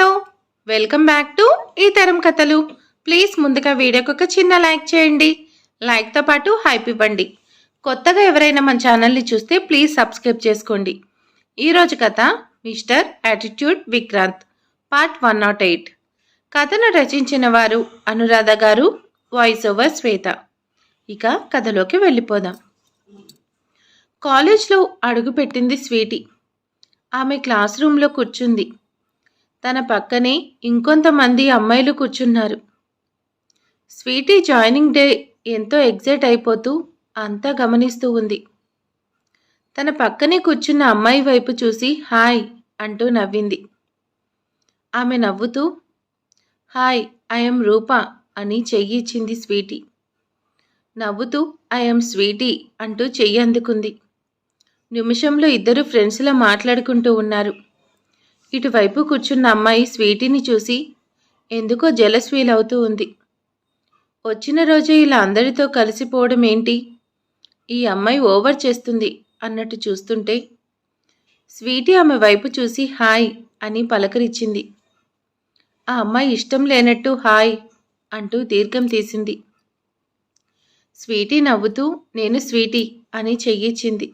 Hello welcome back to ఈ తరం కథలు. ప్లీజ్ ముందుగా వీడియోకి ఒక చిన్న లైక్ చేయండి. లైక్తో పాటు హైప్ ఇవ్వండి. కొత్తగా ఎవరైనా మన ఛానల్ని చూస్తే ప్లీజ్ సబ్స్క్రైబ్ చేసుకోండి. ఈరోజు కథ mister attitude Vikrant part one nought eight. కథను రచించిన వారు అనురాధ గారు వాయిస్ ఓవర్ శ్వేత. ఇక కథలోకి వెళ్ళిపోదాం. కాలేజ్లో అడుగుపెట్టింది స్వీటీ. ఆమె క్లాస్ రూమ్లో కూర్చుంది. తన పక్కనే ఇంకొంతమంది అమ్మాయిలు కూర్చున్నారు. స్వీటీ జాయినింగ్ డే ఎంతో ఎగ్జైట్ అయిపోతూ అంతా గమనిస్తూ ఉంది. తన పక్కనే కూర్చున్న అమ్మాయి వైపు చూసి హాయ్ అంటూ నవ్వింది. ఆమె నవ్వుతూ హాయ్ ఐఎమ్ రూప అని చెయ్యి ఇచ్చింది స్వీటీ. నవ్వుతూ ఐఎమ్ స్వీటీ అంటూ చెయ్యి అందుకుంది. నిమిషంలో ఇద్దరు ఫ్రెండ్స్లా మాట్లాడుకుంటూ ఉన్నారు. ఇటువైపు కూర్చున్న అమ్మాయి స్వీటీని చూసి ఎందుకో జలస్ ఫీల్ అవుతూ ఉంది. వచ్చిన రోజే ఇలా అందరితో కలిసిపోవడం ఏంటి? ఈ అమ్మాయి ఓవర్ చేస్తుంది అన్నట్టు చూస్తుంటే స్వీటీ ఆమె వైపు చూసి హాయ్ అని పలకరించింది ఆ అమ్మాయి ఇష్టం లేనట్టు హాయ్ అంటూ దీర్ఘం తీసింది. స్వీటీ నవ్వుతూ నేను స్వీటీ అని చెయ్యిచ్చింది.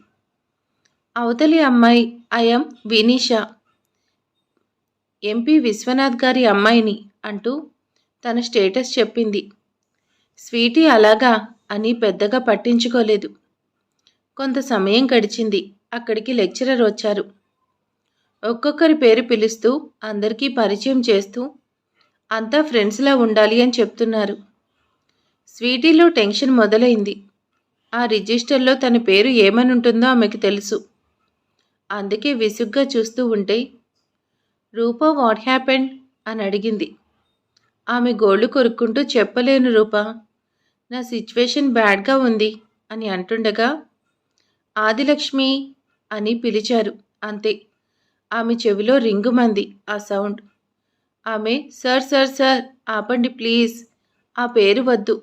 అవతలి అమ్మాయి ఐఎమ్ వినీషా ఎంపీ విశ్వనాథ్ గారి అమ్మాయిని అంటూ తన స్టేటస్ చెప్పింది. స్వీటీ అలాగా అని పెద్దగా పట్టించుకోలేదు. కొంత సమయం గడిచింది. అక్కడికి లెక్చరర్ వచ్చారు. ఒక్కొక్కరి పేరు పిలుస్తూ అందరికీ పరిచయం చేస్తూ అంతా ఫ్రెండ్స్లా ఉండాలి అని చెప్తున్నారు. స్వీటీలో టెన్షన్ మొదలైంది. ఆ రిజిస్టర్లో తన పేరు ఏమనుంటుందో ఆమెకు తెలుసు. అందుకే విసుగ్గా చూస్తూ ఉంటే రూపా వాట్ హ్యాపెండ్ అని అడిగింది. ఆమె గోళ్ళు కొరుక్కుంటూ చెప్పలేను రూపా. నా సిచ్యువేషన్ బ్యాడ్గా ఉంది అని అంటుండగా ఆదిలక్ష్మి అని పిలిచారు. అంతే. ఆమె చెవిలో రింగుమంది ఆ సౌండ్ ఆమె సార్ సార్ సార్ ఆపండి ప్లీజ్ ఆ పేరు వద్దు.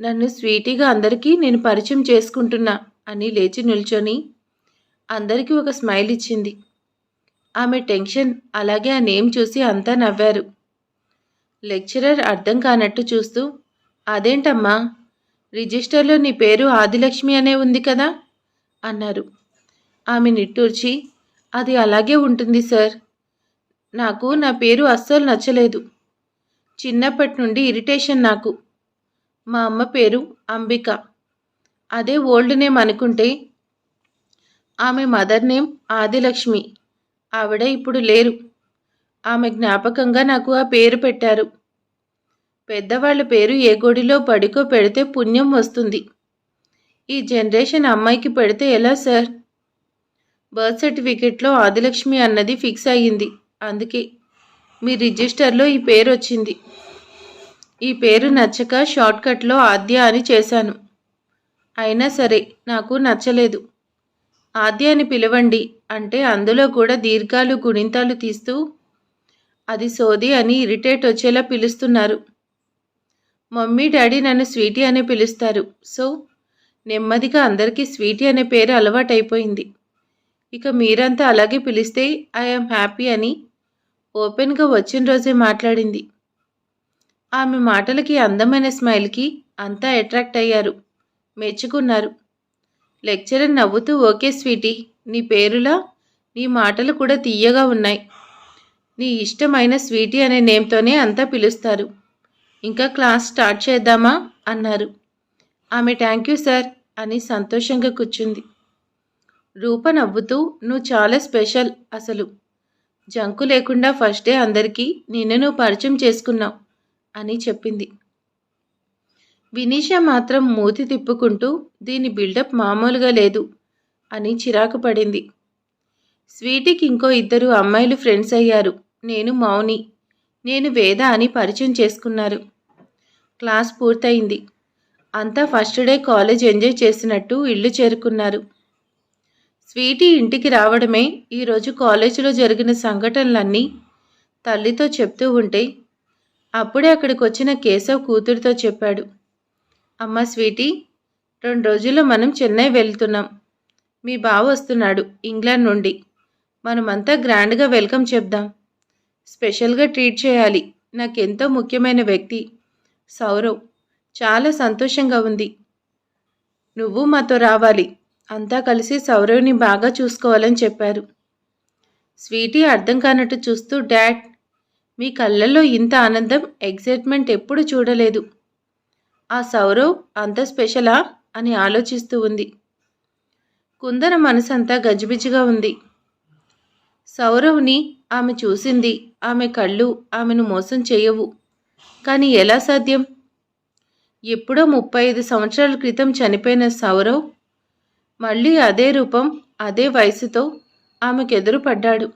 నన్ను స్వీటీగా అందరికీ నేను పరిచయం చేసుకుంటున్నా అని లేచి నిల్చొని అందరికీ ఒక స్మైల్ ఇచ్చింది. ఆమె టెన్షన్ అలాగే ఆ నేమ్ చూసి అంతా నవ్వారు. లెక్చరర్ అర్థం కానట్టు చూస్తూ అదేంటమ్మా రిజిస్టర్లో నీ పేరు ఆదిలక్ష్మి అనే ఉంది కదా? అన్నారు. ఆమె నిట్టూర్చి అది అలాగే ఉంటుంది సార్. నాకు నా పేరు అస్సలు నచ్చలేదు. చిన్నప్పటి నుండి ఇరిటేషన్ నాకు. మా అమ్మ పేరు అంబిక. అదే ఓల్డ్ నేమ్ అనుకుంటే ఆమె మదర్ నేమ్ ఆదిలక్ష్మి. ఆవిడ ఇప్పుడు లేరు. ఆమె జ్ఞాపకంగా నాకు ఆ పేరు పెట్టారు. పెద్దవాళ్ళ పేరు ఏ గుడిలో పడుకో పెడితే పుణ్యం వస్తుంది. ఈ జనరేషన్ అమ్మాయికి పెడితే ఎలా సార్? బర్త్ సర్టిఫికెట్లో ఆదిలక్ష్మి అన్నది ఫిక్స్ అయ్యింది. అందుకే మీ రిజిస్టర్లో ఈ పేరు వచ్చింది. ఈ పేరు నచ్చక షార్ట్కట్లో ఆద్య అని చేశాను. అయినా సరే నాకు నచ్చలేదు. ఆద్య అని పిలవండి. అంటే అందులో కూడా దీర్ఘాలు గుణింతాలు తీస్తూ అది సోది అని ఇరిటేట్ వచ్చేలా పిలుస్తున్నారు. మమ్మీ డాడీ నన్ను స్వీటీ అనే పిలుస్తారు. సో నెమ్మదిగా అందరికీ స్వీటీ అనే పేరు అలవాటైపోయింది. ఇక మీరంతా అలాగే పిలిస్తే ఐఎమ్ హ్యాపీ అని ఓపెన్గా వచ్చిన రోజే మాట్లాడింది. ఆమె మాటలకి అందమైన స్మైల్కి అంతా అట్రాక్ట్ అయ్యారు. మెచ్చుకున్నారు. లెక్చరర్ నవ్వుతూ ఓకే స్వీటీ నీ పేరులా? నీ మాటలు కూడా తీయగా ఉన్నాయి. నీ ఇష్టమైన స్వీటీ అనే నేమ్తోనే అంతా పిలుస్తారు. ఇంకా క్లాస్ స్టార్ట్ చేద్దామా? అన్నారు. ఆమె థ్యాంక్ యూ సార్ అని సంతోషంగా కూర్చుంది. రూప నవ్వుతూ నువ్వు చాలా స్పెషల్ అసలు. జంకు లేకుండా ఫస్ట్ డే అందరికీ నిన్ను నువ్వు పరిచయం చేసుకున్నావు అని చెప్పింది. వినీష మాత్రం మూతి తిప్పుకుంటూ దీని బిల్డప్ మామూలుగా లేదు అని చిరాకు పడింది. స్వీటీకి ఇంకో ఇద్దరు అమ్మాయిలు ఫ్రెండ్స్ అయ్యారు. నేను మౌని. నేను వేద అని పరిచయం చేసుకున్నారు. క్లాస్ పూర్తయింది. అంతా ఫస్ట్ డే కాలేజ్ ఎంజాయ్ చేసినట్టు ఇల్లు చేరుకున్నారు. స్వీటీ ఇంటికి రావడమే ఈరోజు కాలేజీలో జరిగిన సంఘటనలన్నీ తల్లితో చెప్తూ ఉంటే అప్పుడే అక్కడికి వచ్చిన కేశవ్ కూతురితో చెప్పాడు. అమ్మ స్వీటీ రెండు రోజుల్లో మనం చెన్నై వెళ్తున్నాం. మీ బావ వస్తున్నాడు ఇంగ్లాండ్ నుండి. మనమంతా గ్రాండ్గా వెల్కమ్ చెప్దాం. స్పెషల్గా ట్రీట్ చేయాలి. నాకెంతో ముఖ్యమైన వ్యక్తి సౌరవ్. చాలా సంతోషంగా ఉంది. నువ్వు మాతో రావాలి. అంతా కలిసి సౌరవ్ని బాగా చూసుకోవాలని చెప్పారు. స్వీటీ అర్థం కానట్టు చూస్తూ డాడ్ మీ కళ్ళల్లో ఇంత ఆనందం ఎగ్జైట్మెంట్ ఎప్పుడు చూడలేదు. ఆ సౌరవ్ అంత స్పెషలా? అని ఆలోచిస్తూ ఉంది. కుందన మనసంతా గజిబిజిగా ఉంది. సౌరవ్ని ఆమె చూసింది. ఆమె కళ్ళు ఆమెను మోసం చేయవు. కానీ ఎలా సాధ్యం? ఎప్పుడో ముప్పై ఐదు సంవత్సరాల క్రితం చనిపోయిన సౌరవ్ మళ్ళీ అదే రూపం అదే వయసుతో ఆమెకెదురు పడ్డాడు.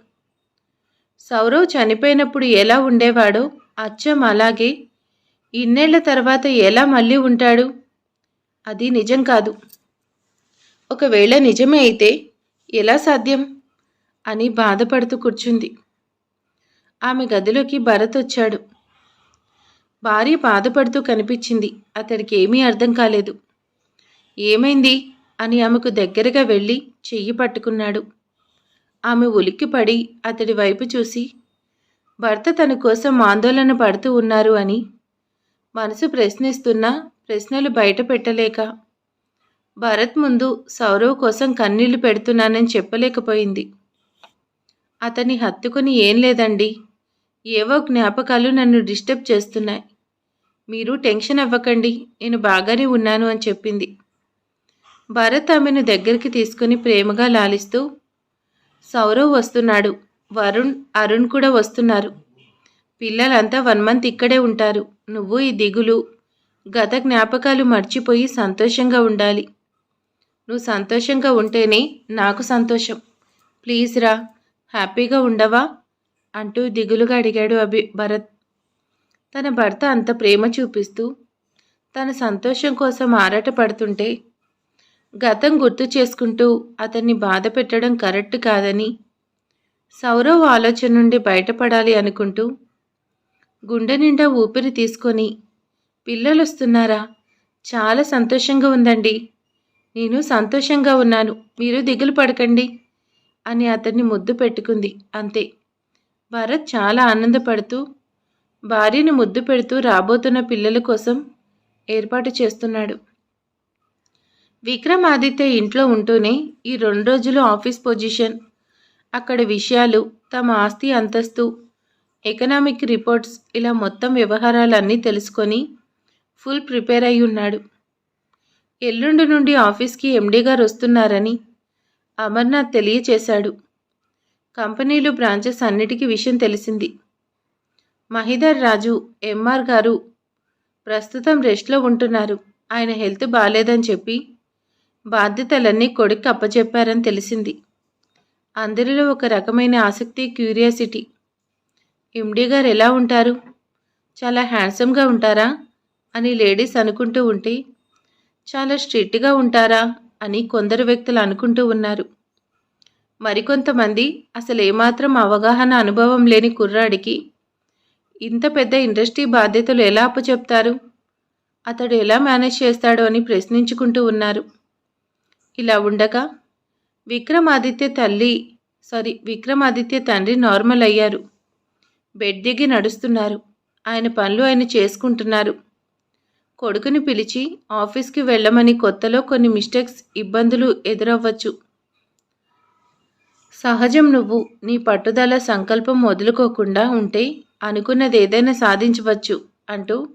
సౌరవ్ చనిపోయినప్పుడు ఎలా ఉండేవాడో అచ్చం అలాగే ఇన్నేళ్ళ తర్వాత ఎలా మళ్ళీ ఉంటాడు? అది నిజం కాదు. ఒకవేళ నిజమే అయితే ఎలా సాధ్యం? అని బాధపడుతూ కూర్చుంది. ఆమె గదిలోకి భరత్ వచ్చాడు. భార్య బాధపడుతూ కనిపించింది. అతడికి ఏమీ అర్థం కాలేదు. ఏమైంది? అని ఆమెకు దగ్గరగా వెళ్ళి చెయ్యి పట్టుకున్నాడు. ఆమె ఉలిక్కిపడి అతడి వైపు చూసి భర్త తన కోసం ఆందోళన పడుతూ ఉన్నారు అని మనసు ప్రశ్నిస్తున్నా ప్రశ్నలు బయట పెట్టలేక. భరత్ ముందు సౌరవ్ కోసం కన్నీళ్ళు పెడుతున్నానని చెప్పలేకపోయింది. అతన్ని హత్తుకుని ఏం లేదండి. ఏవో జ్ఞాపకాలు నన్ను డిస్టర్బ్ చేస్తున్నాయి. మీరు టెన్షన్ అవ్వకండి నేను బాగానే ఉన్నాను అని చెప్పింది. భరత్ ఆమెను దగ్గరికి తీసుకుని ప్రేమగా లాలిస్తూ సౌరవ్ వస్తున్నాడు వరుణ్ అరుణ్ కూడా వస్తున్నారు. పిల్లలంతా వన్ మంత్ ఇక్కడే ఉంటారు. నువ్వు ఈ దిగులు గత జ్ఞాపకాలు మర్చిపోయి సంతోషంగా ఉండాలి. నువ్వు సంతోషంగా ఉంటేనే నాకు సంతోషం. ప్లీజ్ రా హ్యాపీగా ఉండవా? అంటూ దిగులుగా అడిగాడు అభి భరత్. తన భర్త అంత ప్రేమ చూపిస్తూ తన సంతోషం కోసం ఆరాటపడుతుంటే గతం గుర్తు చేసుకుంటూ అతన్ని బాధ పెట్టడం కరెక్ట్ కాదని సౌరవ్ ఆలోచన నుండి బయటపడాలి అనుకుంటూ గుండె నిండా ఊపిరి తీసుకొని. పిల్లలు వస్తున్నారా చాలా సంతోషంగా ఉందండి. నేను సంతోషంగా ఉన్నాను. మీరు దిగులు పడకండి అని అతన్ని ముద్దు పెట్టుకుంది. అంతే. భరత్ చాలా ఆనందపడుతూ భార్యను ముద్దు పెడుతూ రాబోతున్న పిల్లల కోసం ఏర్పాటు చేస్తున్నాడు. విక్రమాదిత్య ఇంట్లో ఉంటూనే ఈ రెండు రోజులు ఆఫీస్ పొజిషన్ అక్కడ విషయాలు తమ ఆస్తి అంతస్తు ఎకనామిక్ రిపోర్ట్స్ ఇలా మొత్తం వ్యవహారాలన్నీ తెలుసుకొని ఫుల్ ప్రిపేర్ అయి ఉన్నాడు. ఎల్లుండి నుండి ఆఫీస్కి ఎండీ గారు వస్తున్నారని అమర్నాథ్ తెలియచేశాడు. కంపెనీలు బ్రాంచెస్ అన్నిటికీ విషయం తెలిసింది. మహిదర్ రాజు ఎంఆర్ గారు ప్రస్తుతం రెస్ట్లో ఉంటున్నారు. ఆయన హెల్త్ బాగాలేదని చెప్పి బాధ్యతలన్నీ కొడుకు అప్పచెప్పారని తెలిసింది. అందరిలో ఒక రకమైన ఆసక్తి క్యూరియాసిటీ ఎండి గారు ఎలా ఉంటారు? చాలా హ్యాండ్సమ్గా ఉంటారా? అని లేడీస్ అనుకుంటూ ఉంటే చాలా స్ట్రిక్ట్గా ఉంటారా? అని కొందరు వ్యక్తులు అనుకుంటూ ఉన్నారు. మరికొంతమంది అసలు ఏమాత్రం అవగాహన అనుభవం లేని కుర్రాడికి ఇంత పెద్ద ఇండస్ట్రీ బాధ్యతలు ఎలా అప్పచెప్తారు? అతడు ఎలా మేనేజ్ చేస్తాడో అని ప్రశ్నించుకుంటూ ఉన్నారు. ఇలా ఉండగా విక్రమాదిత్య తల్లి సారీ విక్రమాదిత్య తండ్రి నార్మల్ అయ్యారు. బెడ్ దిగి నడుస్తున్నారు. ఆయన పనులు ఆయన చేసుకుంటున్నారు. కొడుకుని పిలిచి ఆఫీస్కి వెళ్ళమని కొత్తలో కొన్ని మిస్టేక్స్ ఇబ్బందులు ఎదురవ్వచ్చు. సహజం నువ్వు నీ పట్టుదల సంకల్పం వదులుకోకుండా ఉంటే అనుకున్నది ఏదైనా సాధించవచ్చు అంటూ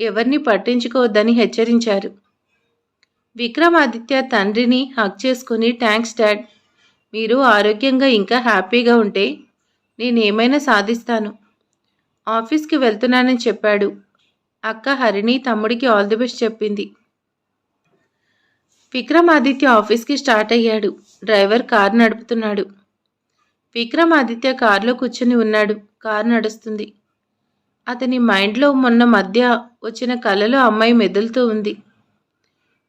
ఎవరిని పట్టించుకోవద్దని హెచ్చరించారు. విక్రమాదిత్య తండ్రిని హక్ చేసుకుని థ్యాంక్స్ డాడ్. మీరు ఆరోగ్యంగా ఇంకా హ్యాపీగా ఉంటే నేను ఏమైనా సాధిస్తాను. ఆఫీస్కి వెళ్తున్నానని చెప్పాడు. అక్క హరిణి తమ్ముడికి ఆల్ ది బెస్ట్ చెప్పింది. విక్రమాదిత్య ఆఫీస్కి స్టార్ట్ అయ్యాడు. డ్రైవర్ కారు నడుపుతున్నాడు. విక్రమాదిత్య కారులో కూర్చుని ఉన్నాడు. కారు నడుస్తుంది. అతని మైండ్లో మొన్న మధ్య వచ్చిన కలలో అమ్మాయి మెదులుతూ ఉంది.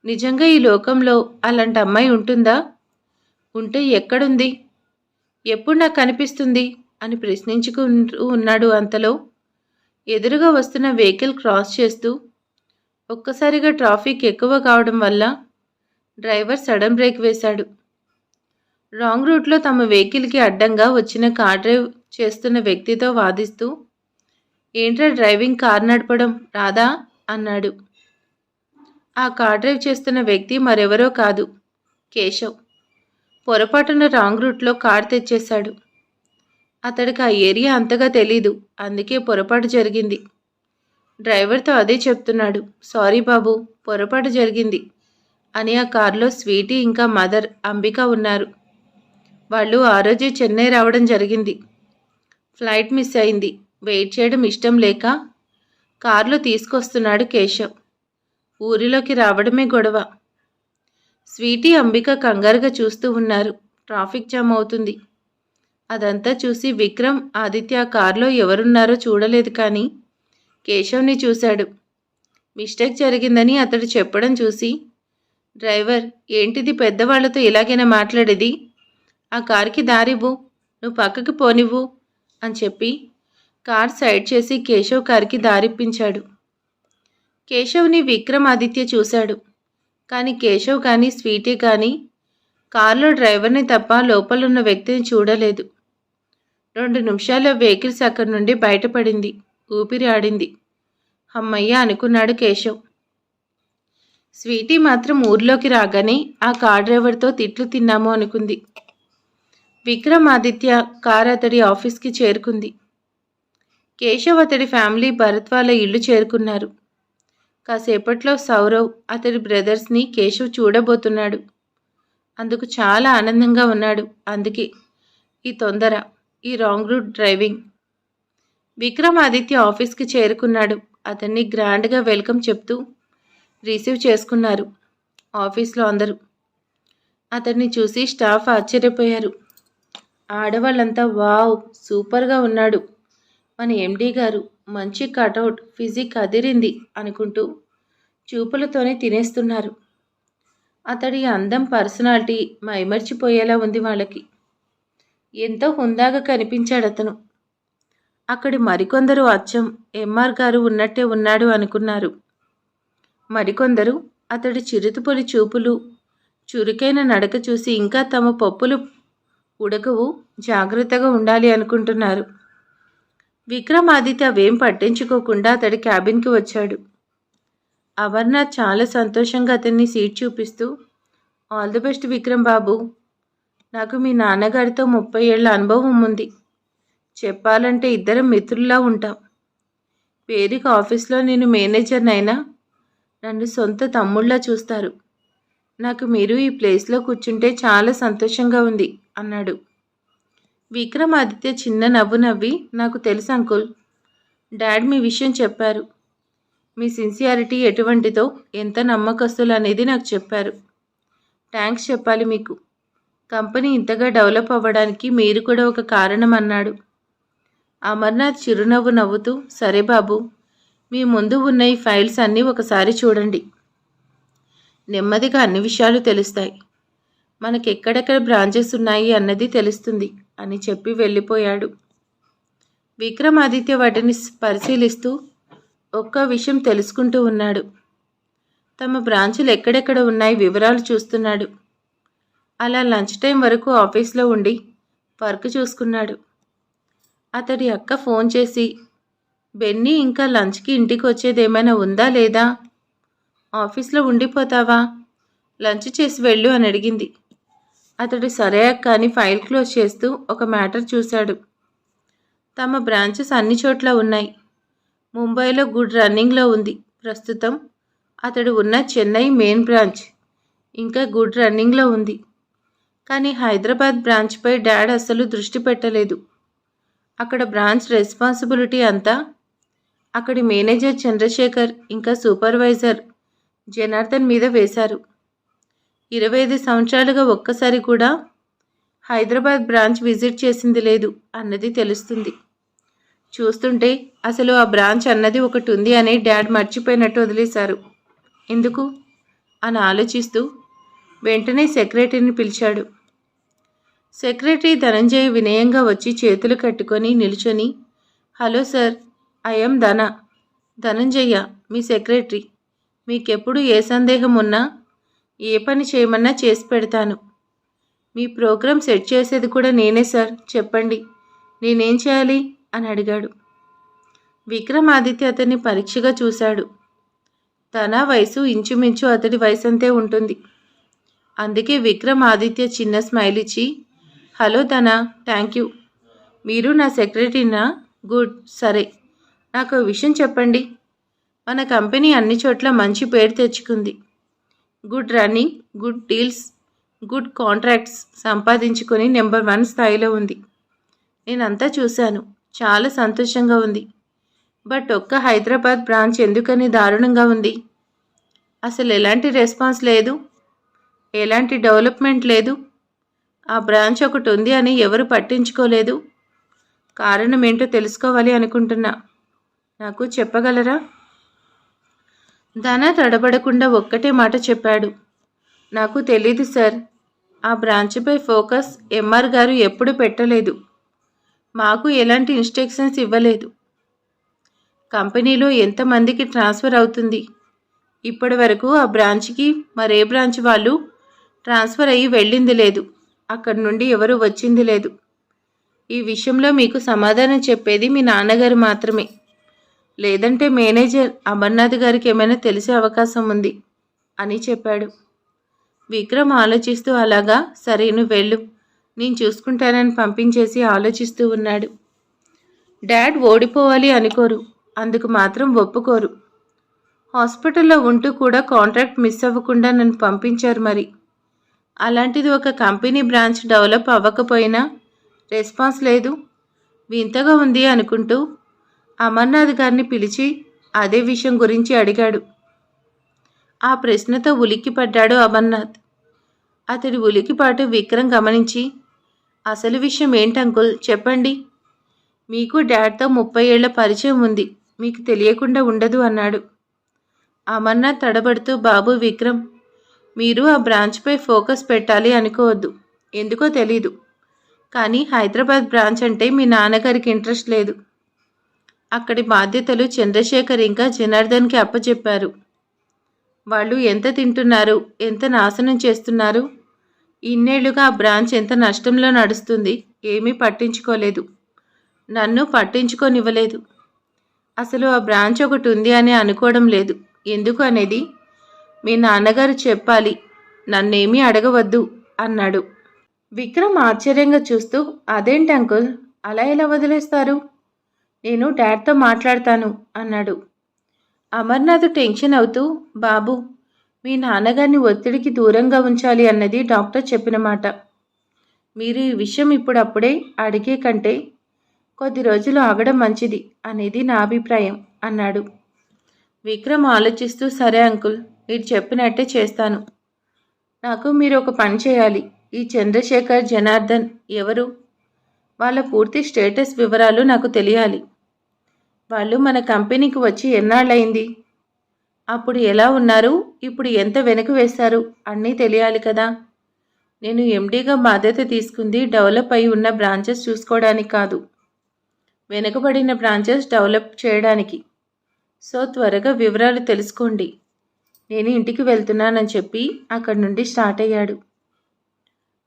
నిజంగా ఈ లోకంలో అలాంటి అమ్మాయి ఉంటుందా? ఉంటే ఎక్కడుంది? ఎప్పుడు నాకు కనిపిస్తుంది అని ప్రశ్నించుకుంటూ ఉన్నాడు అంతలో. ఎదురుగా వస్తున్న వెహికల్ క్రాస్ చేస్తూ ఒక్కసారిగా ట్రాఫిక్ ఎక్కువ కావడం వల్ల డ్రైవర్ సడన్ బ్రేక్ వేశాడు. రాంగ్ రూట్లో తమ వెహికల్కి అడ్డంగా వచ్చిన కార్ డ్రైవ్ చేస్తున్న వ్యక్తితో వాదిస్తూ ఏంట్రా డ్రైవింగ్ కార్ నడపడం? రాదా? అన్నాడు. ఆ కార్ డ్రైవ్ చేస్తున్న వ్యక్తి మరెవరో కాదు కేశవ్. పొరపాటున రాంగ్ రూట్లో కార్ తెచ్చేశాడు. అతడికి ఆ ఏరియా అంతగా తెలీదు. అందుకే పొరపాటు జరిగింది. డ్రైవర్తో అదే చెప్తున్నాడు. సారీ బాబు పొరపాటు జరిగింది అని ఆ కారులో స్వీటీ ఇంకా మదర్ అంబిక ఉన్నారు. వాళ్ళు ఆ రోజు చెన్నై రావడం జరిగింది. ఫ్లైట్ మిస్ అయింది. వెయిట్ చేయడం ఇష్టం లేక కారులో తీసుకొస్తున్నాడు కేశవ్. ఊరిలోకి రావడమే గొడవ. స్వీటీ అంబిక కంగారుగా చూస్తూ ఉన్నారు. ట్రాఫిక్ జామ్ అవుతుంది. అదంతా చూసి విక్రమ్ ఆదిత్య ఆ కారులో ఎవరున్నారో చూడలేదు కానీ కేశవ్ని చూశాడు. మిస్టేక్ జరిగిందని అతడు చెప్పడం చూసి డ్రైవర్ ఏంటిది పెద్దవాళ్ళతో ఇలాగైనా మాట్లాడేది? ఆ కారుకి దారివ్వు నువ్వు పక్కకి పోనివ్వు అని చెప్పి కార్ సైడ్ చేసి కేశవ్ కారుకి దారిప్పించాడు. కేశవ్ని విక్రమ్ ఆదిత్య చూశాడు. కానీ కేశవ్ కానీ స్వీటీ కానీ కారులో డ్రైవర్ని తప్ప లోపలున్న వ్యక్తిని చూడలేదు. రెండు నిమిషాల్లో వెహికల్స్ అక్కడి నుండి బయటపడింది. ఊపిరి ఆడింది. అమ్మయ్య అనుకున్నాడు కేశవ్. స్వీటీ మాత్రం ఊర్లోకి రాగానే ఆ కార్ డ్రైవర్తో తిట్లు తిన్నాము అనుకుంది. విక్రమాదిత్య కార్ అతడి ఆఫీస్కి చేరుకుంది. కేశవ్ అతడి ఫ్యామిలీ భరత్ వాళ్ళ ఇల్లు చేరుకున్నారు. కాసేపట్లో సౌరవ్ అతడి బ్రదర్స్ని కేశవ్ చూడబోతున్నాడు. అందుకు చాలా ఆనందంగా ఉన్నాడు. అందుకే ఈ తొందర ఈ wrong route driving. Vikram Aditya ఆఫీస్కి చేరుకున్నాడు. అతన్ని గ్రాండ్గా వెల్కమ్ చెప్తూ రిసీవ్ చేసుకున్నారు ఆఫీస్లో అందరూ. అతన్ని చూసి స్టాఫ్ ఆశ్చర్యపోయారు. ఆడవాళ్ళంతా వావ్ సూపర్గా ఉన్నాడు. మన ఎండీ గారు మంచి కటౌట్ ఫిజిక్ అదిరింది అనుకుంటూ చూపులతోనే తినేస్తున్నారు. అతడి అందం పర్సనాలిటీ మైమర్చిపోయేలా ఉంది వాళ్ళకి. ఎంతో హుందాగా కనిపించాడు అతను. అక్కడి మరికొందరు అచ్చం ఎంఆర్ గారు ఉన్నట్టే ఉన్నాడు అనుకున్నారు. మరికొందరు అతడి చిరుతుపొలి చూపులు చురుకైన నడక చూసి ఇంకా తమ పప్పులు ఉడకవు జాగ్రత్తగా ఉండాలి అనుకుంటున్నారు. విక్రమాదిత్య అవేం పట్టించుకోకుండా అతడి క్యాబిన్కి వచ్చాడు. అమర్నాథ్ చాలా సంతోషంగా అతన్ని సీట్ చూపిస్తూ all the best Vikram babu నాకు మీ నాన్నగారితో ముప్పై ఏళ్ళ అనుభవం ఉంది. చెప్పాలంటే ఇద్దరం మిత్రుల్లా ఉంటాం. పేరుకి ఆఫీస్లో నేను మేనేజర్నైనా నన్ను సొంత తమ్ముళ్ళ చూస్తారు. నాకు మీరు ఈ ప్లేస్లో కూర్చుంటే చాలా సంతోషంగా ఉంది అన్నాడు. విక్రమాదిత్య చిన్న నవ్వు నవ్వి నాకు తెలుసు అంకుల్. డాడ్ మీ విషయం చెప్పారు. మీ సిన్సియారిటీ ఎటువంటిదో ఎంత నమ్మకస్తులు అనేది నాకు చెప్పారు. థ్యాంక్స్ చెప్పాలి మీకు. కంపెనీ ఇంతగా డెవలప్ అవ్వడానికి మీరు కూడా ఒక కారణం అన్నాడు. అమర్నాథ్ చిరునవ్వు నవ్వుతూ సరే బాబు మీ ముందు ఉన్న ఈ ఫైల్స్ అన్నీ ఒకసారి చూడండి. నెమ్మదిగా అన్ని విషయాలు తెలుస్తాయి. మనకి ఎక్కడెక్కడ బ్రాంచెస్ ఉన్నాయి అన్నది తెలుస్తుంది అని చెప్పి వెళ్ళిపోయాడు. విక్రమాదిత్య వాటిని పరిశీలిస్తూ ఒక్క విషయం తెలుసుకుంటూ ఉన్నాడు. తమ బ్రాంచులు ఎక్కడెక్కడ ఉన్నాయి వివరాలు చూస్తున్నాడు. అలా లంచ్ టైం వరకు ఆఫీస్లో ఉండి వర్క్ చూసుకున్నాడు. అతడి అక్క ఫోన్ చేసి బెన్నీ ఇంకా లంచ్కి ఇంటికి వచ్చేది ఏమైనా ఉందా లేదా? ఆఫీస్లో ఉండిపోతావా? లంచ్ చేసి వెళ్ళు అని అడిగింది. అతడు సరే అక్క అని ఫైల్ క్లోజ్ చేస్తూ ఒక మ్యాటర్ చూశాడు. తమ బ్రాంచెస్ అన్ని చోట్ల ఉన్నాయి. ముంబైలో గుడ్ రన్నింగ్లో ఉంది. ప్రస్తుతం అతడు ఉన్న చెన్నై మెయిన్ బ్రాంచ్. ఇంకా గుడ్ రన్నింగ్లో ఉంది. కానీ హైదరాబాద్ బ్రాంచ్పై డాడ్ అసలు దృష్టి పెట్టలేదు. అక్కడ బ్రాంచ్ రెస్పాన్సిబిలిటీ అంతా అక్కడి మేనేజర్ చంద్రశేఖర్ ఇంకా సూపర్వైజర్ జనార్దన్ మీద వేశారు. ఇరవై ఐదు సంవత్సరాలుగా ఒక్కసారి కూడా హైదరాబాద్ బ్రాంచ్ విజిట్ చేసింది లేదు అన్నది తెలుస్తుంది. చూస్తుంటే అసలు ఆ బ్రాంచ్ అన్నది ఒకటి ఉంది అని డాడ్ మర్చిపోయినట్టు వదిలేశారు. ఎందుకు? అని ఆలోచిస్తూ వెంటనే సెక్రటరీని పిలిచాడు. సెక్రటరీ ధనంజయ్ వినయంగా వచ్చి చేతులు కట్టుకొని నిలుచొని hello sir I'm Dhana. Dhananjaya me secretary. మీకెప్పుడు ఏ సందేహం ఉన్నా ఏ పని చేయమన్నా చేసి పెడతాను. మీ ప్రోగ్రామ్ సెట్ చేసేది కూడా నేనే సార్ చెప్పండి. నేనేం చేయాలి? అని అడిగాడు. విక్రమాదిత్య అతన్ని పరీక్షగా చూశాడు. తన వయసు ఇంచుమించు అతడి వయసంతే ఉంటుంది. అందుకే విక్రమ్ ఆదిత్య చిన్న స్మైల్ ఇచ్చి హలో ధన థ్యాంక్ యూ మీరు నా సెక్రటరీనా? గుడ్ సరే. నాకు విషయం చెప్పండి. మన కంపెనీ అన్ని చోట్ల మంచి పేరు తెచ్చుకుంది. Good running good deals good contracts సంపాదించుకొని నెంబర్ వన్ స్థాయిలో ఉంది. నేనంతా చూశాను. చాలా సంతోషంగా ఉంది. బట్ ఒక్క హైదరాబాద్ బ్రాంచ్ ఎందుకని దారుణంగా ఉంది? అసలు ఎలాంటి రెస్పాన్స్ లేదు? ఎలాంటి డెవలప్మెంట్ లేదు? ఆ బ్రాంచ్ ఒకటి ఉంది అని ఎవరు పట్టించుకోలేదు. కారణం ఏంటో తెలుసుకోవాలి అనుకుంటున్నా. నాకు చెప్పగలరా? ధన తడబడకుండా ఒక్కటే మాట చెప్పాడు. నాకు తెలీదు సార్. ఆ బ్రాంచ్పై ఫోకస్ ఎంఆర్ గారు ఎప్పుడు పెట్టలేదు. మాకు ఎలాంటి ఇన్స్ట్రక్షన్స్ ఇవ్వలేదు. కంపెనీలో ఎంతమందికి ట్రాన్స్ఫర్ అవుతుంది? ఇప్పటి వరకు ఆ బ్రాంచ్కి మరే బ్రాంచ్ వాళ్ళు ట్రాన్స్ఫర్ అయ్యి వెళ్ళింది లేదు. అక్కడి నుండి ఎవరు వచ్చింది లేదు. ఈ విషయంలో మీకు సమాధానం చెప్పేది మీ నాన్నగారు మాత్రమే. లేదంటే మేనేజర్ అమర్నాథ్ గారికి ఏమైనా తెలిసే అవకాశం ఉంది అని చెప్పాడు. విక్రమ్ ఆలోచిస్తూ అలాగా సరే నువ్వు వెళ్ళు నేను చూసుకుంటానని పంపించేసి ఆలోచిస్తూ ఉన్నాడు. డాడ్ ఓడిపోవాలి అనుకోరు అందుకు మాత్రం ఒప్పుకోరు. హాస్పిటల్లో ఉంటూ కూడా కాంట్రాక్ట్ మిస్ అవ్వకుండా నన్ను పంపించారు మరి. అలాంటిది ఒక కంపెనీ బ్రాంచ్ డెవలప్ అవ్వకపోయినా రెస్పాన్స్ లేదు. వింతగా ఉంది అనుకుంటూ అమర్నాథ్ గారిని పిలిచి అదే విషయం గురించి అడిగాడు. ఆ ప్రశ్నతో ఉలిక్కిపడ్డాడు అమర్నాథ్. అతడి ఉలికిపాటు విక్రమ్ గమనించి అసలు విషయం ఏంటంకుల్ చెప్పండి. మీకు డాడ్తో ముప్పై ఏళ్ళ పరిచయం ఉంది. మీకు తెలియకుండా ఉండదు అన్నాడు. అమర్నాథ్ తడబడుతూ బాబు విక్రమ్ మీరు ఆ బ్రాంచ్పై ఫోకస్ పెట్టాలి అనుకోవద్దు. ఎందుకో తెలీదు. కానీ హైదరాబాద్ బ్రాంచ్ అంటే మీ నాన్నగారికి ఇంట్రెస్ట్ లేదు. అక్కడి బాధ్యతలు చంద్రశేఖర్ ఇంకా జనార్దన్కి అప్పచెప్పారు వాళ్ళు ఎంత తింటున్నారు ఎంత నాశనం చేస్తున్నారు? ఇన్నేళ్ళుగా ఆ బ్రాంచ్ ఎంత నష్టంలో నడుస్తుంది ఏమీ పట్టించుకోలేదు. నన్ను పట్టించుకోనివ్వలేదు. అసలు ఆ బ్రాంచ్ ఒకటి ఉంది అని అనుకోవడం లేదు. ఎందుకు అనేది మీ నాన్నగారు చెప్పాలి నన్నేమీ అడగవద్దు అన్నాడు. విక్రమ్ ఆశ్చర్యంగా చూస్తూ అదేంటి అంకుల్ అలా ఎలా వదిలేస్తారు? నేను డాడ్తో మాట్లాడతాను అన్నాడు. అమర్నాథ్ టెన్షన్ అవుతూ బాబు మీ నాన్నగారిని ఒత్తిడికి దూరంగా ఉంచాలి అన్నది డాక్టర్ చెప్పిన మాట. మీరు ఈ విషయం ఇప్పుడప్పుడే అడిగే కంటే కొద్ది రోజులు ఆగడం మంచిది అనేది నా అభిప్రాయం అన్నాడు. విక్రమ్ ఆలోచిస్తూ సరే అంకుల్ మీరు చెప్పినట్టే చేస్తాను. నాకు మీరు ఒక పని చేయాలి. ఈ చంద్రశేఖర్ జనార్దన్ ఎవరు? వాళ్ళ పూర్తి స్టేటస్ వివరాలు నాకు తెలియాలి. వాళ్ళు మన కంపెనీకి వచ్చి ఎన్నాళ్ళయింది? అప్పుడు ఎలా ఉన్నారు? ఇప్పుడు ఎంత వెనక వేశారు? అన్నీ తెలియాలి కదా. నేను ఎండీగా బాధ్యత తీసుకుంది డెవలప్ అయి ఉన్న బ్రాంచెస్ చూసుకోవడానికి కాదు. వెనుకబడిన బ్రాంచెస్ డెవలప్ చేయడానికి. సో త్వరగా వివరాలు తెలుసుకోండి. నేను ఇంటికి వెళ్తున్నానని చెప్పి అక్కడి నుండి స్టార్ట్ అయ్యాడు.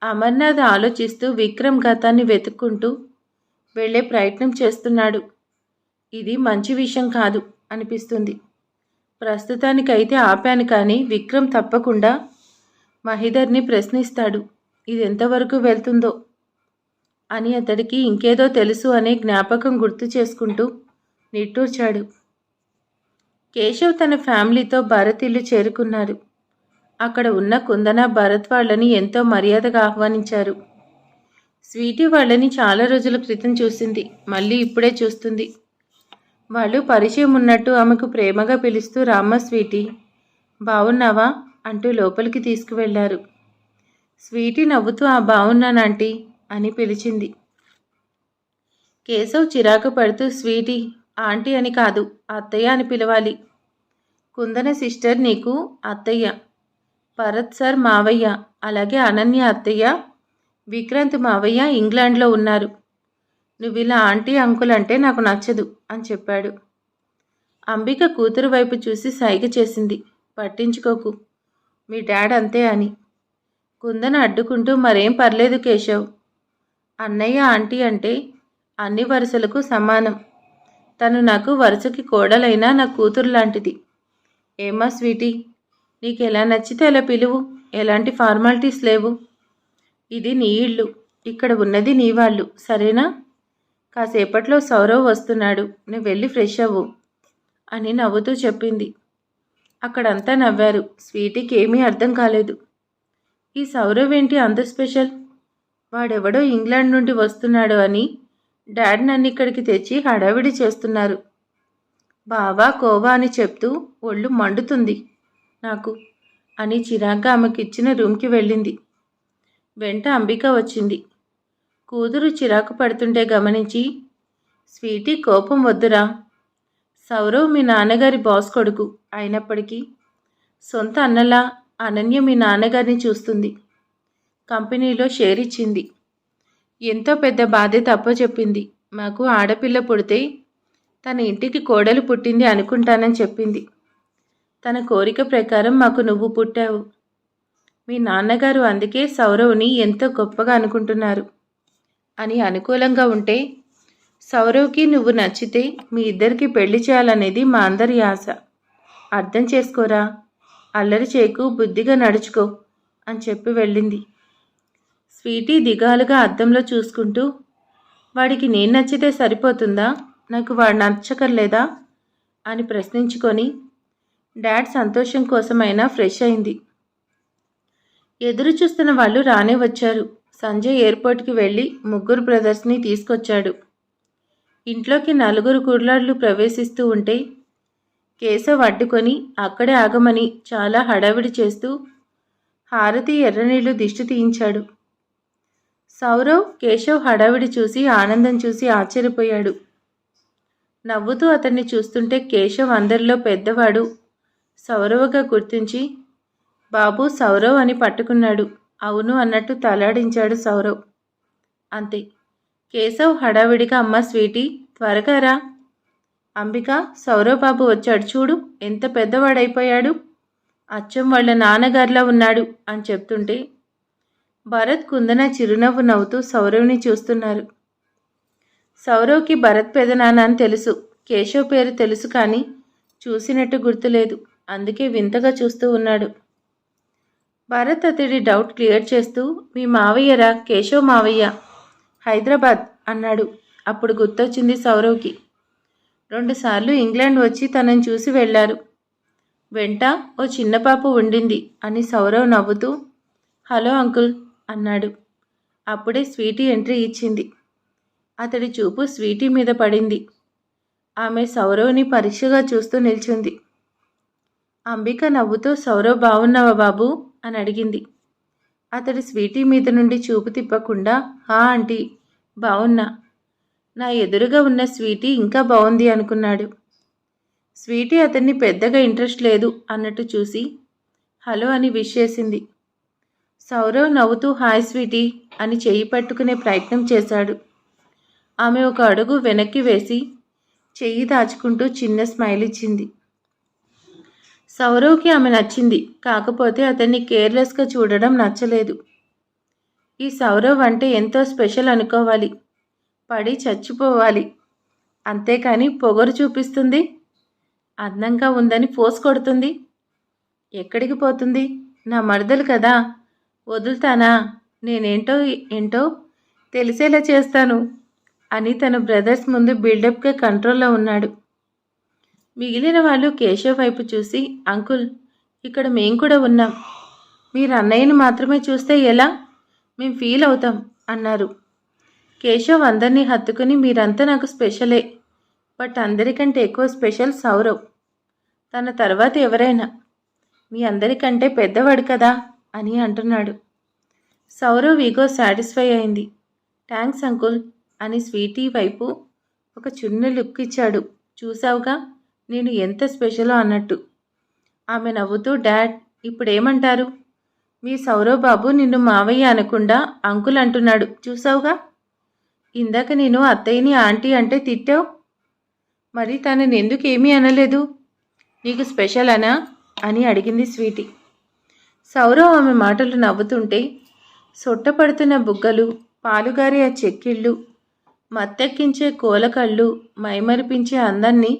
అమర్నాథ్ ఆలోచిస్తూ విక్రమ్ గతాన్ని వెతుక్కుంటూ వెళ్ళే ప్రయత్నం చేస్తున్నాడు. ఇది మంచి విషయం కాదు అనిపిస్తుంది. ప్రస్తుతానికైతే ఆపాను కానీ విక్రమ్ తప్పకుండా మహిదర్ని ప్రశ్నిస్తాడు. ఇది ఎంతవరకు వెళ్తుందో అని అతడికి ఇంకేదో తెలుసు అనే జ్ఞాపకం గుర్తు చేసుకుంటూ నిట్టూర్చాడు. కేశవ్ తన ఫ్యామిలీతో భరత్ ఇల్లు చేరుకున్నారు. అక్కడ ఉన్న కుందన భరత్ వాళ్ళని ఎంతో మర్యాదగా ఆహ్వానించారు. స్వీటీ వాళ్ళని చాలా రోజుల క్రితం చూసింది మళ్ళీ ఇప్పుడే చూస్తుంది. వాళ్ళు పరిచయం ఉన్నట్టు ఆమెకు ప్రేమగా పిలుస్తూ రామ్మ స్వీటీ బాగున్నావా అంటూ లోపలికి తీసుకువెళ్ళారు. స్వీటీ నవ్వుతూ ఆ బాగున్నానంటీ అని పిలిచింది. కేశవ్ చిరాకు పడుతూ స్వీటీ ఆంటీ అని కాదు అత్తయ్య అని పిలవాలి. కుందన సిస్టర్ నీకు అత్తయ్య భరత్ సార్ మావయ్య అలాగే అనన్య అత్తయ్య విక్రాంత్ మావయ్య ఇంగ్లాండ్లో ఉన్నారు. నువ్వు ఇలా ఆంటీ అంకుల్ అంటే నాకు నచ్చదు అని చెప్పాడు. అంబిక కూతురు వైపు చూసి సైగ చేసింది. పట్టించుకోకు మీ డాడ్ అంతే అని. కుందన అడ్డుకుంటూ మరేం పర్లేదు కేశవ్. అన్నయ్య ఆంటీ అంటే అన్ని వరుసలకు సమానం. తను నాకు వరుసకి కోడలైనా నా కూతురు లాంటిది. ఏమా స్వీటీ నీకు ఎలా నచ్చితే అలా పిలువు. ఎలాంటి ఫార్మాలిటీస్ లేవు. ఇది నీ ఇళ్ళు ఇక్కడ ఉన్నది నీ వాళ్ళు సరేనా? కాసేపట్లో సౌరవ్ వస్తున్నాడు నువ్వు వెళ్ళి ఫ్రెష్ అవ్వు అని నవ్వుతూ చెప్పింది. అక్కడంతా నవ్వారు. స్వీటీకి ఏమీ అర్థం కాలేదు. ఈ సౌరవ్ ఏంటి అంత స్పెషల్? వాడెవడో ఇంగ్లాండ్ నుండి వస్తున్నాడు అని డాడీ నన్ను ఇక్కడికి తెచ్చి హడావిడి చేస్తున్నారు. బావా కోవా అని చెప్తూ ఒళ్ళు మండుతుంది నాకు. అని చిరాగ్గా ఆమెకి ఇచ్చిన రూమ్కి వెళ్ళింది. వెంట అంబిక వచ్చింది. కూతురు చిరాకు పడుతుంటే గమనించి స్వీటీ కోపం వద్దురా. సౌరవ్ మీ నాన్నగారి బాస్ కొడుకు అయినప్పటికీ సొంత అన్నలా అనన్య మీ నాన్నగారిని చూస్తుంది. కంపెనీలో షేర్ ఇచ్చింది ఎంతో పెద్ద బాధ్యత అప్పచెప్పింది మాకు ఆడపిల్ల పుడితే తన ఇంటికి కోడలు పుట్టింది అనుకుంటానని చెప్పింది. తన కోరిక ప్రకారం మాకు నువ్వు పుట్టావు. మీ నాన్నగారు అందుకే సౌరవ్ని ఎంతో గొప్పగా అనుకుంటున్నారు. అని అనుకూలంగా ఉంటే సౌరవ్కి నువ్వు నచ్చితే మీ ఇద్దరికి పెళ్ళి చేయాలనేది మా అందరి ఆశ. అర్థం చేసుకోరా? అల్లరి చేయకు బుద్ధిగా నడుచుకో అని చెప్పి వెళ్ళింది. స్వీటీ దిగాలుగా అద్దంలో చూసుకుంటూ వాడికి నేను నచ్చితే సరిపోతుందా? నాకు వాడు నచ్చకర్లేదా? అని ప్రశ్నించుకొని డాడ్ సంతోషం కోసమైనా ఫ్రెష్ అయింది. ఎదురు చూస్తున్న వాళ్ళు రానే వచ్చారు. సంజయ్ ఎయిర్పోర్ట్కి వెళ్ళి ముగ్గురు బ్రదర్స్ని తీసుకొచ్చాడు. ఇంట్లోకి నలుగురు కుర్లాడ్లు ప్రవేశిస్తూ ఉంటే కేశవ్ అడ్డుకొని అక్కడే ఆగమని చాలా హడావిడి చేస్తూ హారతి ఎర్రనీళ్ళు దిష్టి తీయించాడు. సౌరవ్ కేశవ్ హడావిడి చూసి ఆనందం చూసి ఆశ్చర్యపోయాడు. నవ్వుతూ అతన్ని చూస్తుంటే కేశవ్ అందరిలో పెద్దవాడు. సౌరవ్గా గుర్తించి బాబు సౌరవ్ అని పట్టుకున్నాడు. అవును అన్నట్టు తలాడించాడు సౌరవ్. అంతే. కేశవ్ హడావిడిగా అమ్మ స్వీటీ త్వరగా రా. అంబిక సౌరవ్ బాబు వచ్చాడు చూడు ఎంత పెద్దవాడైపోయాడు. అచ్చం వాళ్ళ నాన్నగారిలా ఉన్నాడు అని చెప్తుంటే భరత్ కుందన చిరునవ్వు నవ్వుతూ సౌరవ్ని చూస్తున్నారు. సౌరవ్కి భరత్ పెదనాన్న అని తెలుసు. కేశవ్ పేరు తెలుసు కానీ చూసినట్టు గుర్తులేదు. అందుకే వింతగా చూస్తూ ఉన్నాడు. భరత్ అతడి డౌట్ క్లియర్ చేస్తూ మీ మావయ్యరా కేశవ్ మావయ్య. హైదరాబాద్ అన్నాడు. అప్పుడు గుర్తొచ్చింది సౌరవ్కి. రెండుసార్లు ఇంగ్లాండ్ వచ్చి తనని చూసి వెళ్ళారు వెంట ఓ చిన్న పాప ఉండింది అని సౌరవ్ నవ్వుతూ హలో అంకుల్. అన్నాడు. అప్పుడే స్వీటీ ఎంట్రీ ఇచ్చింది. అతడి చూపు స్వీటీ మీద పడింది. ఆమె సౌరవ్ని పరీక్షగా చూస్తూ నిల్చుంది. అంబిక నవ్వుతూ సౌరవ్ బాగున్నావా బాబు? అని అడిగింది. అతడి స్వీటీ మీద నుండి చూపు తిప్పకుండా హా ఆంటీ బాగున్నా నా ఎదురుగా ఉన్న స్వీటీ ఇంకా బాగుంది అనుకున్నాడు. స్వీటీ అతన్ని పెద్దగా ఇంట్రెస్ట్ లేదు అన్నట్టు చూసి హలో అని విష్ చేసింది. సౌరవ్ నవ్వుతూ హాయ్ స్వీటీ అని చెయ్యి పట్టుకునే ప్రయత్నం చేశాడు. ఆమె ఒక అడుగు వెనక్కి వేసి చెయ్యి దాచుకుంటూ చిన్న స్మైల్ ఇచ్చింది. సౌరవ్కి ఆమె నచ్చింది కాకపోతే అతన్ని కేర్లెస్గా చూడడం నచ్చలేదు. ఈ సౌరవ్ అంటే ఎంతో స్పెషల్ అనుకోవాలి. పడి చచ్చిపోవాలి. అంతేకాని పొగరు చూపిస్తుంది. అందంగా ఉందని పోస్ కొడుతుంది. ఎక్కడికి పోతుంది? నా మరదలు కదా. వదులుతానా? నేనేంటో ఏంటో తెలిసేలా చేస్తాను అని తన బ్రదర్స్ ముందు బిల్డప్గా కంట్రోల్లో ఉన్నాడు. మిగిలిన వాళ్ళు కేశవ్ వైపు చూసి అంకుల్ ఇక్కడ మేం కూడా ఉన్నాం. మీరు అన్నయ్యని మాత్రమే చూస్తే ఎలా? మేము ఫీల్ అవుతాం అన్నారు. కేశవ్ అందరినీ హత్తుకుని మీరంతా నాకు స్పెషలే బట్ అందరికంటే ఎక్కువ స్పెషల్ సౌరవ్. తన తర్వాత ఎవరైనా? మీ అందరికంటే పెద్దవాడు కదా? అని అంటున్నాడు. సౌరవ్ ఈగో సాటిస్ఫై అయింది. థ్యాంక్స్ అంకుల్ అని స్వీటీ వైపు ఒక చిన్న లుక్ ఇచ్చాడు. చూసావుగా నేను ఎంత స్పెషలో అన్నట్టు. ఆమె నవ్వుతూ డాడ్ ఇప్పుడేమంటారు? మీ సౌరవ్ బాబు నిన్ను మావయ్య అనకుండా అంకుల్ అంటున్నాడు. చూసావుగా ఇందాక నేను అత్తయ్యని ఆంటీ అంటే తిట్టావు? మరి తనని ఎందుకు ఏమీ అనలేదు? నీకు స్పెషల్ అనా? అని అడిగింది స్వీటీ. సౌరవ్ ఆమె మాటలు నవ్వుతుంటే సొట్టపడుతున్న బుగ్గలు పాలుగారి ఆ చెక్కిళ్ళు మత్తెక్కించే కోలకళ్ళు మైమరిపించే అందాన్ని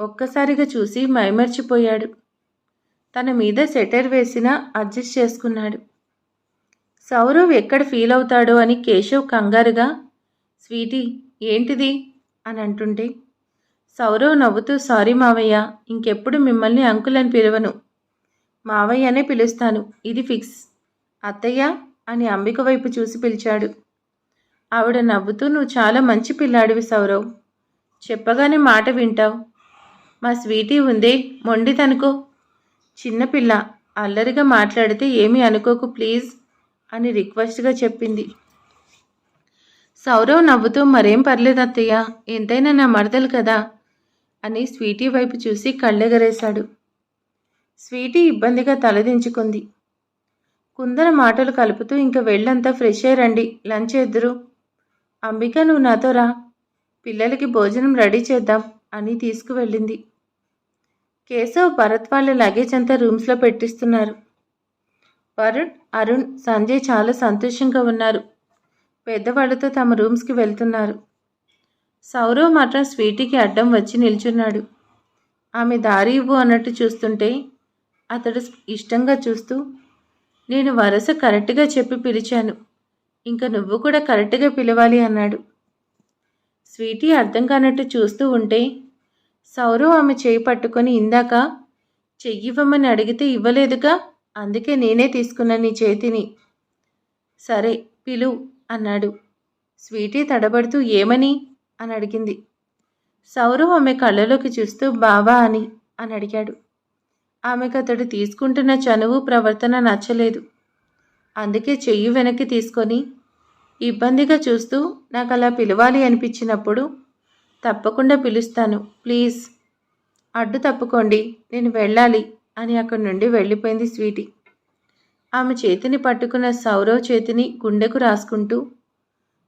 ఒక్కసారిగా చూసి మైమర్చిపోయాడు. తన మీద సెటర్ వేసినా అడ్జస్ట్ చేసుకున్నాడు. సౌరవ్ ఎక్కడ ఫీల్ అవుతాడో అని కేశవ్ కంగారుగా స్వీటీ ఏంటిది? అని అంటుంటే సౌరవ్ నవ్వుతూ సారీ మావయ్య ఇంకెప్పుడు మిమ్మల్ని అంకుల్ అని పిలవను. మావయ్య అనే పిలుస్తాను. ఇది ఫిక్స్. అత్తయ్య అని అంబిక వైపు చూసి పిలిచాడు. ఆవిడ నవ్వుతూ నువ్వు చాలా మంచి పిల్లాడివి సౌరవ్. చెప్పగానే మాట వింటావు. మా స్వీటీ ఉందే మొండితనుకో చిన్నపిల్ల అల్లరిగా మాట్లాడితే ఏమీ అనుకోకు ప్లీజ్ అని రిక్వెస్ట్గా చెప్పింది. సౌరవ్ నవ్వుతూ మరేం పర్లేదు అత్తయ్య ఎంతైనా నా మరదలు కదా అని స్వీటీ వైపు చూసి కళ్ళెగరేశాడు. స్వీటీ ఇబ్బందిగా తలదించుకుంది. కుందర మాటలు కలుపుతూ ఇంక వెళ్ళంతా ఫ్రెష్ అయ్యండి లంచ్ ఎదురు. అంబిక నువ్వు నాతో రా పిల్లలకి భోజనం రెడీ చేద్దాం అని తీసుకువెళ్ళింది. కేశవ్ భరత్ వాళ్ళ లగేజ్ అంతా రూమ్స్లో పెట్టిస్తున్నారు. వరుణ్ అరుణ్ సంజయ్ చాలా సంతోషంగా ఉన్నారు. పెద్దవాళ్ళతో తమ రూమ్స్కి వెళ్తున్నారు. సౌరవ్ మాత్రం స్వీటీకి అడ్డం వచ్చి నిల్చున్నాడు. ఆమె దారి ఇవ్వు అన్నట్టు చూస్తుంటే అతడు ఇష్టంగా చూస్తూ నేను వరస కరెక్ట్గా చెప్పి పిలిచాను. ఇంకా నువ్వు కూడా కరెక్ట్గా పిలవాలి అన్నాడు. స్వీటీ అర్థం కానట్టు చూస్తూ ఉంటే సౌరవ్ ఆమె చేయి పట్టుకొని ఇందాక చెయ్యివ్వమని అడిగితే ఇవ్వలేదుగా అందుకే నేనే తీసుకున్నా నీ చేతిని. సరే పిలు అన్నాడు. స్వీటీ తడబడుతూ ఏమని? అని అడిగింది. సౌరవ్ ఆమె కళ్ళలోకి చూస్తూ బావా అని అని అడిగాడు. ఆమెకు అతడు తీసుకుంటున్న చనువు ప్రవర్తన నచ్చలేదు. అందుకే చెయ్యి వెనక్కి తీసుకొని ఇబ్బందిగా చూస్తూ నాకు అలా పిలవాలి అనిపించినప్పుడు తప్పకుండా పిలుస్తాను ప్లీజ్. అడ్డు తప్పుకోండి నేను వెళ్ళాలి అని అక్కడి నుండి వెళ్ళిపోయింది స్వీటీ. ఆమె చేతిని పట్టుకున్న సౌరవ్ చేతిని గుండెకు రాసుకుంటూ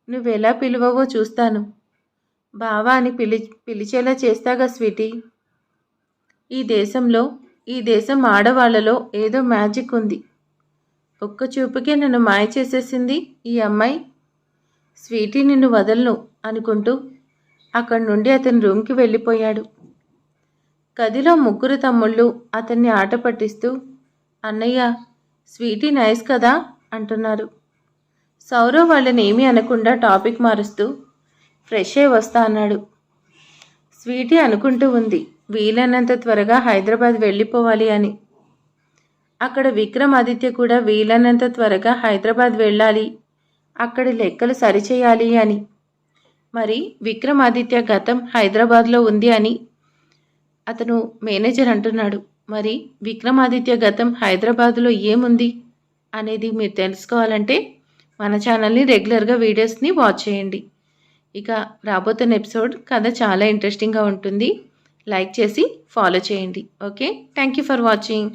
నువ్వెలా పిలువవో చూస్తాను. బావా అని పిలి పిలిచేలా చేస్తాగా స్వీటీ. ఈ దేశంలో ఈ దేశం ఆడవాళ్ళలో ఏదో మ్యాజిక్ ఉంది. ఒక్క చూపుకే నన్ను మాయ చేసేసింది ఈ అమ్మాయి. స్వీటీ నిన్ను వదలను అనుకుంటూ అక్కడి నుండి అతని రూమ్కి వెళ్ళిపోయాడు. గదిలో ముగ్గురు తమ్ముళ్ళు అతన్ని ఆట పట్టిస్తూ అన్నయ్య స్వీటీ నైస్ కదా అంటున్నారు. సౌరవ్ వాళ్ళని ఏమీ అనకుండా టాపిక్ మారుస్తూ ఫ్రెష్ అయి వస్తా అన్నాడు. స్వీటీ అనుకుంటూ ఉంది వీలైనంత త్వరగా హైదరాబాద్ వెళ్ళిపోవాలి అని. అక్కడ విక్రమాదిత్య కూడా వీలైనంత త్వరగా హైదరాబాద్ వెళ్ళాలి. అక్కడి లెక్కలు సరిచేయాలి అని. మరి విక్రమాదిత్య గతం హైదరాబాద్లో ఉంది అని అతను మేనేజర్ అంటున్నాడు. మరి విక్రమాదిత్య గతం హైదరాబాద్లో ఏముంది అనేది మీరు తెలుసుకోవాలంటే మన ఛానల్ని రెగ్యులర్గా వీడియోస్ని వాచ్ చేయండి. ఇక రాబోతున్న ఎపిసోడ్ కథ చాలా ఇంట్రెస్టింగ్గా ఉంటుంది. లైక్ చేసి ఫాలో చేయండి. Okay? Thank you for watching.